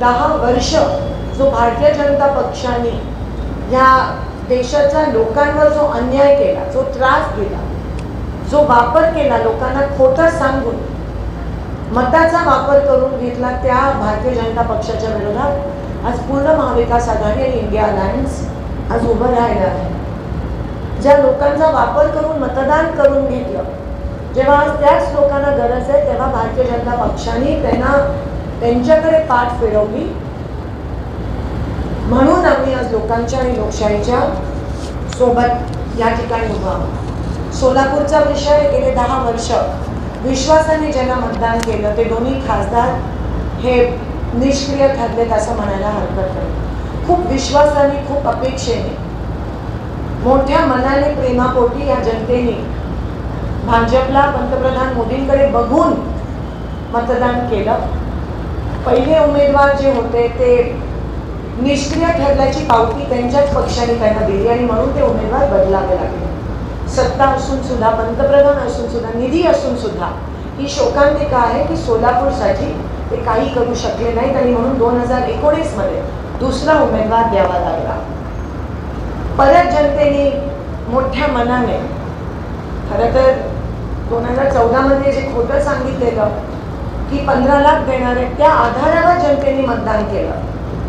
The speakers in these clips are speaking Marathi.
दहा वर्ष जो भारतीय जनता पक्षाने ह्या देशाच्या लोकांवर जो अन्याय केला जो त्रास दिला जो वापर केला लोकांना खोटं सांगून मताचा वापर करून घेतला त्या भारतीय जनता पक्षाच्या विरोधात आज पूर्ण महाविकास आघाडी आणि इंडिया अलायन्स आज उभं राहिलं आहे. ज्या लोकांचा वापर करून मतदान करून घेतलं जेव्हा आज त्याच लोकांना गरज आहे तेव्हा भारतीय जनता पक्षाने त्यांना त्यांच्याकडे पाठ फिरवली. म्हणून आम्ही आज लोकांच्या आणि लोकशाहीच्या सोबत या ठिकाणी उभा आहोत. सोलापूरचा विषय गेले दहा वर्ष विश्वासाने ज्यांना मतदान केलं ते दोन्ही खासदार हे निष्क्रिय ठरलेत असं म्हणायला हरकत नाही. खूप विश्वासाने खूप अपेक्षेने मोठ्या मनाने प्रेमापोटी या जनतेने भाजपला पंतप्रधान मोदींकडे बघून मतदान केलं. पहिले उमेदवार जे होते ते निष्क्रिय ठरल्याची पावती त्यांच्याच पक्षाने त्यांना दिली आणि म्हणून ते उमेदवार बदलावे लागले. सत्ता असून सुद्धा पंतप्रधान असून सुद्धा निधी असून सुद्धा ही शोकांतिका आहे की सोलापूरसाठी ते काही करू शकले नाहीत आणि म्हणून दोन हजार एकोणीसमध्ये दुसरा उमेदवार द्यावा लागला. परत जनतेने मोठ्या मनाने खरं तर दोन हजार चौदामध्ये जे खोटं सांगितलेलं की पंधरा लाख देणार आहे त्या आधारावर जनतेने मतदान केलं.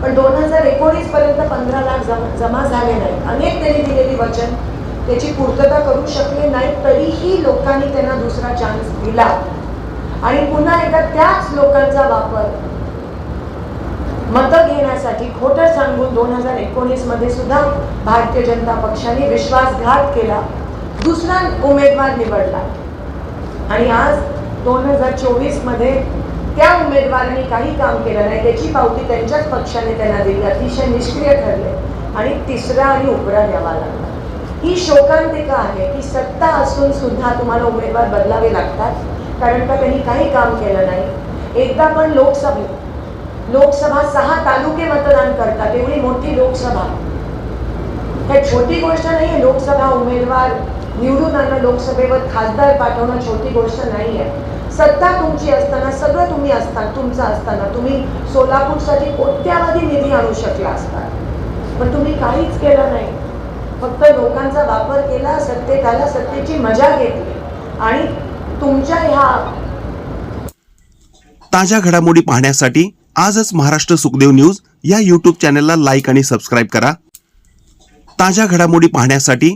पण दोन हजार एकोणीस पर्यंत पंधरा लाख जमा जमा झाले नाही अनेक त्यांनी दिलेली वचन त्याची पूर्तता करू शकले नाही तरीही लोकांनी त्यांना दुसरा चान्स दिला. आणि पुन्हा एकदा त्याच लोकांचा वापर मतं घेण्यासाठी खोटं सांगून दोन हजार एकोणीसमध्ये सुद्धा भारतीय जनता पक्षाने विश्वासघात केला. दुसरा उमेदवार निवडला. आणि आज दोन हजार चोवीसमध्ये त्या उमेदवारांनी काही काम केलं नाही. त्याची पावती त्यांच्याच पक्षाने त्यांना दिली. अतिशय निष्क्रिय ठरले. आणि तिसरा आणि उपरा द्यावा लागला. ही शोकांतिका आहे. की सत्ता असून सुद्धा तुम्हाला उमेदवार बदलावे लागतात. कारण का त्यांनी काही काम केलं नाही? एकदा पण लोकसभेत लोकसभा सहा तालुके मतदान करतात. एवढी मोठी लोकसभा. काय छोटी गोष्ट नाही लोकसभा उमेदवार निवडून आणणं लोकसभेवर खासदार पाठवणं छोटी गोष्ट नाही आहे सत्ता तुमची असताना सगळं तुम्ही असता तुमचं असताना तुम्ही सोलापूरसाठी कोट्यावधी निधी आणू शकला असता. पण तुम्ही काहीच केलं नाही. फक्त लोकांचा वापर केला सत्तेत आला सत्तेची मजा घेतली. आणि तुमच्या ह्या ताज्या घडामोडी पाहण्यासाठी आजच महाराष्ट्र सुखदेव न्यूज या यूट्यूब चॅनलला लाईक आणि सबस्क्राईब करा. ताज्या घडामोडी पाहण्यासाठी